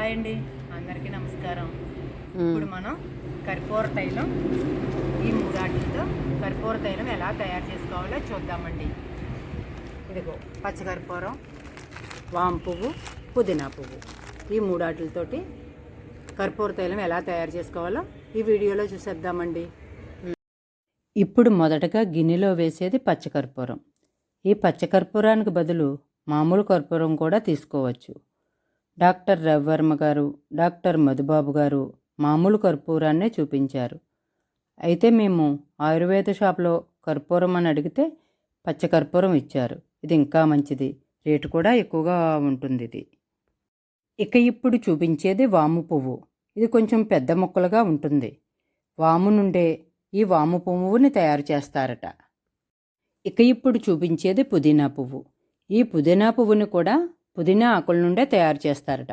Hi అండి. అందరికీ నమస్కారం. ఇప్పుడు మనం కర్పూర తైలం ఈ మూడాటితో కర్పూర తైలం ఎలా తయారు చేసుకోవాలో చూద్దామండి. ఇదిగో పచ్చకర్పూరం వామ్ పువ్వు పుదీనా పువ్వు. ఈ మూడాటిలతోటి కర్పూర తైలం ఎలా తయారు చేసుకోవాలో ఈ వీడియోలో చూసేద్దామండి. ఇప్పుడు మొదటగా గిన్నెలో వేసేది పచ్చకర్పూరం. ఈ పచ్చకర్పూరానికి బదులు మామూలు కర్పూరం కూడా తీసుకోవచ్చు. డాక్టర్ రవివర్మ గారు డాక్టర్ మధుబాబు గారు మామూలు కర్పూరాన్నే చూపించారు. అయితే మేము ఆయుర్వేద షాప్లో కర్పూరం అని అడిగితే పచ్చ కర్పూరం ఇచ్చారు. ఇది ఇంకా మంచిది. రేటు కూడా ఎక్కువగా ఉంటుంది ఇది. ఇక ఇప్పుడు చూపించేది వాము పువ్వు. ఇది కొంచెం పెద్ద మొక్కలుగా ఉంటుంది. వాము నుండే ఈ వాము పువ్వుని తయారు చేస్తారట. ఇక ఇప్పుడు చూపించేది పుదీనా పువ్వు. ఈ పుదీనా పువ్వుని కూడా పుదీనా ఆకుల నుండే తయారు చేస్తారట.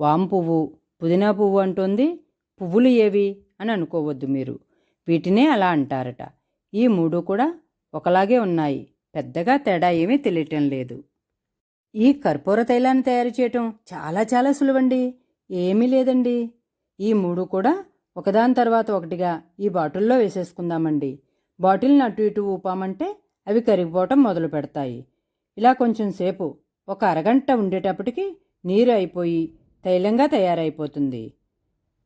వామ పువ్వు పుదీనా పువ్వు అంటుంది పువ్వులు ఏవి అని అనుకోవద్దు మీరు. వీటినే అలా అంటారట. ఈ మూడు కూడా ఒకలాగే ఉన్నాయి. పెద్దగా తేడా ఏమీ తెలియటం లేదు. ఈ కర్పూర తైలాన్ని తయారు చేయటం చాలా చాలా సులువండి. ఏమీ లేదండి. ఈ మూడు కూడా ఒకదాని తర్వాత ఒకటిగా ఈ బాటిల్లో వేసేసుకుందామండి. బాటిల్ని అటు ఇటు ఊపామంటే అవి కరిగిపోవటం మొదలు పెడతాయి ఇలా కొంచెం సేపు ఒక అరగంట ఉండేటప్పటికి నీరు అయిపోయి తైలంగా తయారైపోతుంది.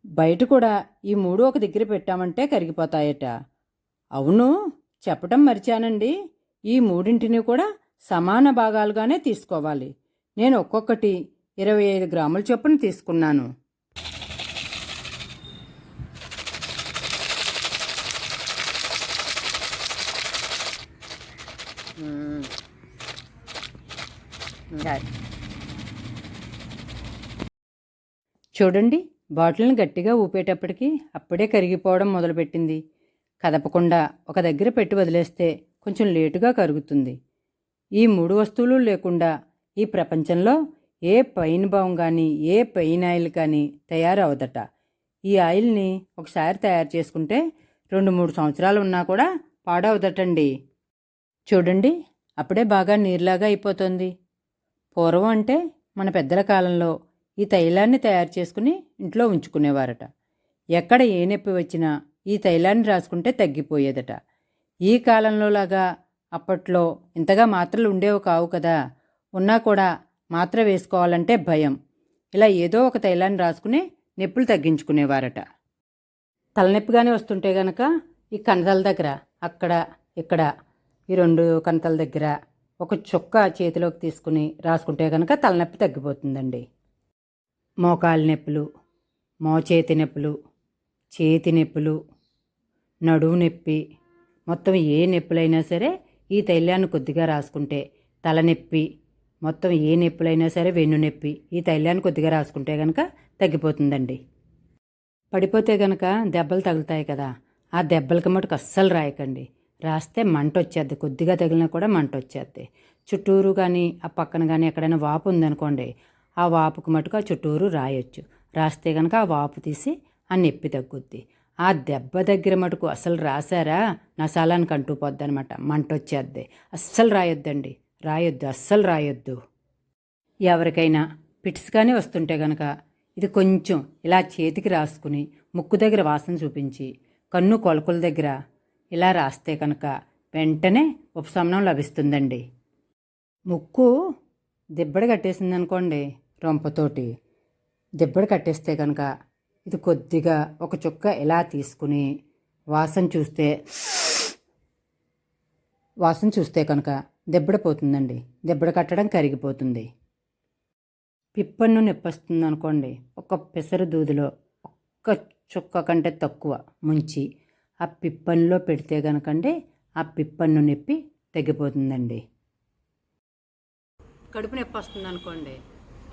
బయట కూడా ఈ మూడు ఒక దగ్గర పెట్టామంటే కరిగిపోతాయట. అవును చెప్పటం మర్చానండి. ఈ మూడింటిని కూడా సమాన భాగాలుగానే తీసుకోవాలి. నేను ఒక్కొక్కటి ఇరవై ఐదు గ్రాముల చొప్పున తీసుకున్నాను. చూడండి బాటిల్ని గట్టిగా ఊపేటప్పటికి అప్పుడే కరిగిపోవడం మొదలుపెట్టింది. కదపకుండా ఒక దగ్గర పెట్టి వదిలేస్తే కొంచెం లేటుగా కరుగుతుంది. ఈ మూడు వస్తువులు లేకుండా ఈ ప్రపంచంలో ఏ పైన్ బాం కానీ ఏ పైన్ ఆయిల్ కానీ తయారవదట. ఈ ఆయిల్ని ఒకసారి తయారు చేసుకుంటే రెండు మూడు సంవత్సరాలు ఉన్నా కూడా పాడవదటండి. చూడండి అప్పుడే బాగా నీరులాగా అయిపోతుంది. పూర్వం అంటే మన పెద్దల కాలంలో ఈ తైలాన్ని తయారు చేసుకుని ఇంట్లో ఉంచుకునేవారట. ఎక్కడ ఏ నొప్పి వచ్చినా ఈ తైలాన్ని రాసుకుంటే తగ్గిపోయేదట. ఈ కాలంలో లాగా అప్పట్లో ఇంతగా మాత్రలు ఉండేవి కావు కదా. ఉన్నా కూడా మాత్ర వేసుకోవాలంటే భయం. ఇలా ఏదో ఒక తైలాన్ని రాసుకుని నొప్పులు తగ్గించుకునేవారట. తలనొప్పిగానే వస్తుంటే గనక ఈ కణతల దగ్గర అక్కడ ఇక్కడ ఈ రెండు కణతల దగ్గర ఒక చుక్క చేతిలోకి తీసుకుని రాసుకుంటే కనుక తలనొప్పి తగ్గిపోతుందండి. మోకాలు నొప్పులు మోచేతి నొప్పులు చేతి నొప్పులు నడువు నొప్పి మొత్తం ఏ నొప్పులైనా సరే ఈ తైలాన్ని కొద్దిగా రాసుకుంటే తలనొప్పి మొత్తం ఏ నొప్పులైనా సరే వెన్ను నొప్పి ఈ తైలాన్ని కొద్దిగా రాసుకుంటే కనుక తగ్గిపోతుందండి. పడిపోతే కనుక దెబ్బలు తగులుతాయి కదా ఆ దెబ్బలకి మటుకు అస్సలు రాయకండి. రాస్తే మంట వచ్చేద్ది కొద్దిగా తగిలినా కూడా మంట వచ్చేద్ది చుట్టూరు కానీ ఆ పక్కన కానీ ఎక్కడైనా వాపు ఉందనుకోండి ఆ వాపుకు మటుకు ఆ చుట్టూరు రాయొచ్చు. రాస్తే కనుక ఆ వాపు తీసి ఆ నొప్పి తగ్గుద్ది. ఆ దెబ్బ దగ్గర మటుకు అసలు రాశారా నసాలానికి అంటూ పోద్ది అనమాట మంట వచ్చేద్ది అస్సలు రాయొద్దండి. రాయొద్దు అస్సలు రాయొద్దు. ఎవరికైనా పిట్స్ కానీ వస్తుంటే గనక ఇది కొంచెం ఇలా చేతికి రాసుకుని ముక్కు దగ్గర వాసన చూపించి కన్ను కొలకల దగ్గర ఇలా రాస్తే కనుక వెంటనే ఉపశమనం లభిస్తుందండి. ముక్కు దిబ్బడి కట్టేసింది అనుకోండి రొంపతోటి. దిబ్బడి కట్టేస్తే కనుక ఇది కొద్దిగా ఒక చుక్క ఇలా తీసుకుని వాసన చూస్తే వాసన చూస్తే కనుక దెబ్బడిపోతుందండి. దెబ్బడ కట్టడం కరిగిపోతుంది. పిప్పన్ను నిప్పస్తుంది అనుకోండి ఒక పెసరు దూదిలో ఒక్క చుక్క కంటే తక్కువ ముంచి ఆ పిప్పన్లో పెడితే కనుకండి ఆ పిప్పన్ను నొప్పి తగ్గిపోతుందండి. కడుపు నొప్పి వస్తుంది అనుకోండి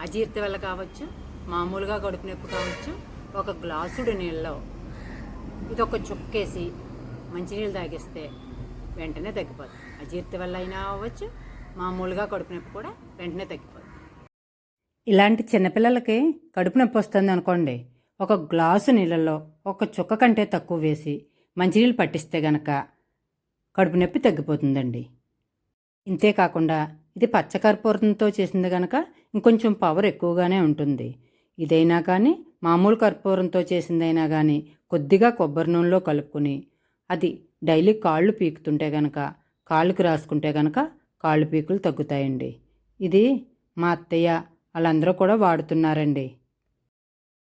అజీర్తి వల్ల కావచ్చు మామూలుగా కడుపు నొప్పి కావచ్చు ఒక గ్లాసుడు నీళ్ళలో ఇది ఒక చుక్కేసి మంచినీళ్ళు తాగిస్తే వెంటనే తగ్గిపోతుంది. అజీర్తి వల్ల అయినా అవ్వచ్చు మామూలుగా కడుపు నొప్పి కూడా వెంటనే తగ్గిపోతుంది. ఇలాంటి చిన్నపిల్లలకి కడుపు నొప్పి వస్తుంది అనుకోండి ఒక గ్లాసు నీళ్ళల్లో ఒక చుక్క కంటే తక్కువ వేసి మంచినీళ్ళు పట్టిస్తే గనక కడుపు నొప్పి తగ్గిపోతుందండి. ఇంతే కాకుండా ఇది పచ్చకర్పూరంతో చేసింది గనక ఇంకొంచెం పవర్ ఎక్కువగానే ఉంటుంది. ఇదైనా కానీ మామూలు కర్పూరంతో చేసిందైనా కానీ కొద్దిగా కొబ్బరి నూనెలో కలుపుకొని అది డైలీ కాళ్ళు పీకుతుంటే గనక కాళ్ళకు రాసుకుంటే గనక కాళ్ళు పీకులు తగ్గుతాయండి. ఇది మా అత్తయ్య వాళ్ళందరూ కూడా వాడుతున్నారండి.